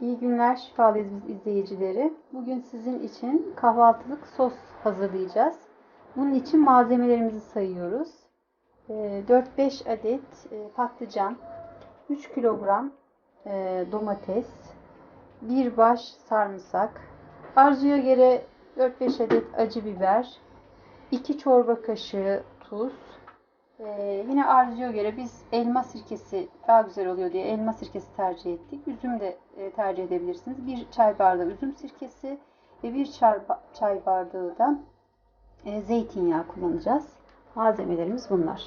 İyi günler şifalıyız biz izleyicileri. Bugün sizin için kahvaltılık sos hazırlayacağız. Bunun için malzemelerimizi sayıyoruz. Ee, 4-5 adet e, patlıcan, 3 kilogram e, domates, bir baş sarımsak, arzuya göre 4-5 adet acı biber, 2 çorba kaşığı tuz, ee, yine arzuya göre biz elma sirkesi daha güzel oluyor diye elma sirkesi tercih ettik. Üzüm de e, tercih edebilirsiniz. Bir çay bardağı üzüm sirkesi ve bir çay, bardağı da e, zeytinyağı kullanacağız. Malzemelerimiz bunlar.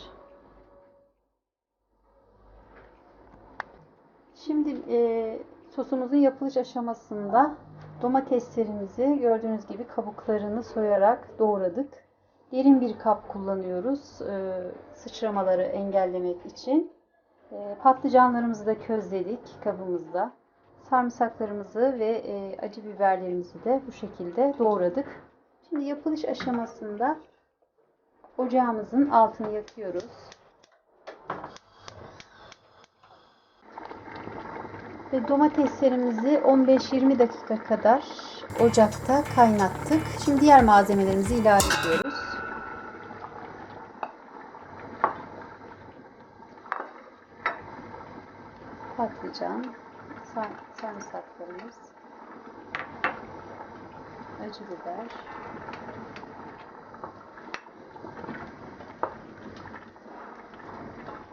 Şimdi e, sosumuzun yapılış aşamasında domateslerimizi gördüğünüz gibi kabuklarını soyarak doğradık. Derin bir kap kullanıyoruz e, sıçramaları engellemek için. E, patlıcanlarımızı da közledik kabımızda. Sarımsaklarımızı ve e, acı biberlerimizi de bu şekilde doğradık. Şimdi yapılış aşamasında ocağımızın altını yakıyoruz. Ve domateslerimizi 15-20 dakika kadar ocakta kaynattık. Şimdi diğer malzemelerimizi ilave ediyoruz. Sar sarımsaklarımız, acı biber,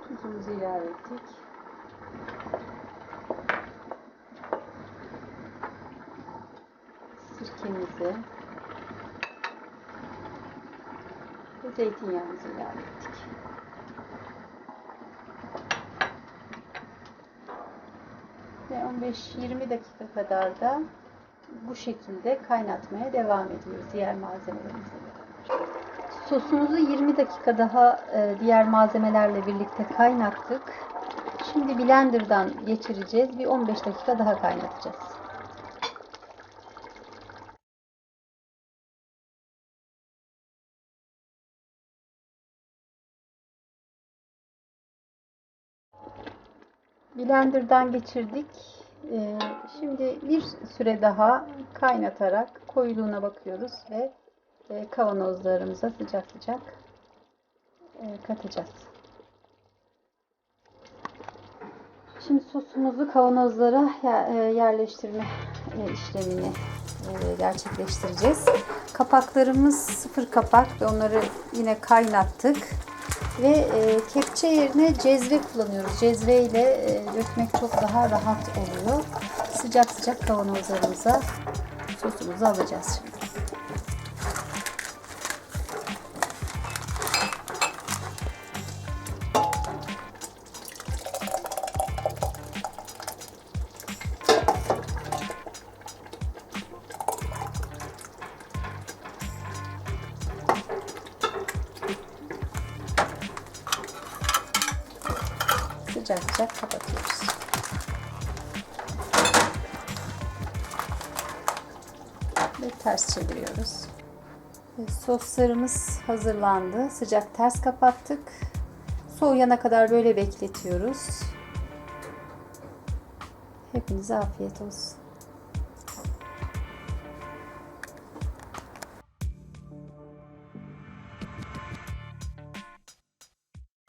tuzumuzu ilave ettik. sirkemizi ve zeytinyağımızı ilave ettik. Ve 15-20 dakika kadar da bu şekilde kaynatmaya devam ediyoruz diğer malzemelerimizle beraber. Sosumuzu 20 dakika daha e, diğer malzemelerle birlikte kaynattık. Şimdi blenderdan geçireceğiz. Bir 15 dakika daha kaynatacağız. Blender'dan geçirdik. Ee, şimdi bir süre daha kaynatarak koyuluğuna bakıyoruz ve e, kavanozlarımıza sıcak sıcak e, katacağız. Şimdi sosumuzu kavanozlara e, yerleştirme işlemini gerçekleştireceğiz. Kapaklarımız sıfır kapak ve onları yine kaynattık. Ve e, kepçe yerine cezve kullanıyoruz. Cezve ile e, dökmek çok daha rahat oluyor. Sıcak sıcak kavanozlarımıza sosumuzu alacağız şimdi. Sıcak kapatıyoruz. Ve ters çeviriyoruz. Soslarımız hazırlandı. Sıcak ters kapattık. Soğuyana kadar böyle bekletiyoruz. Hepinize afiyet olsun.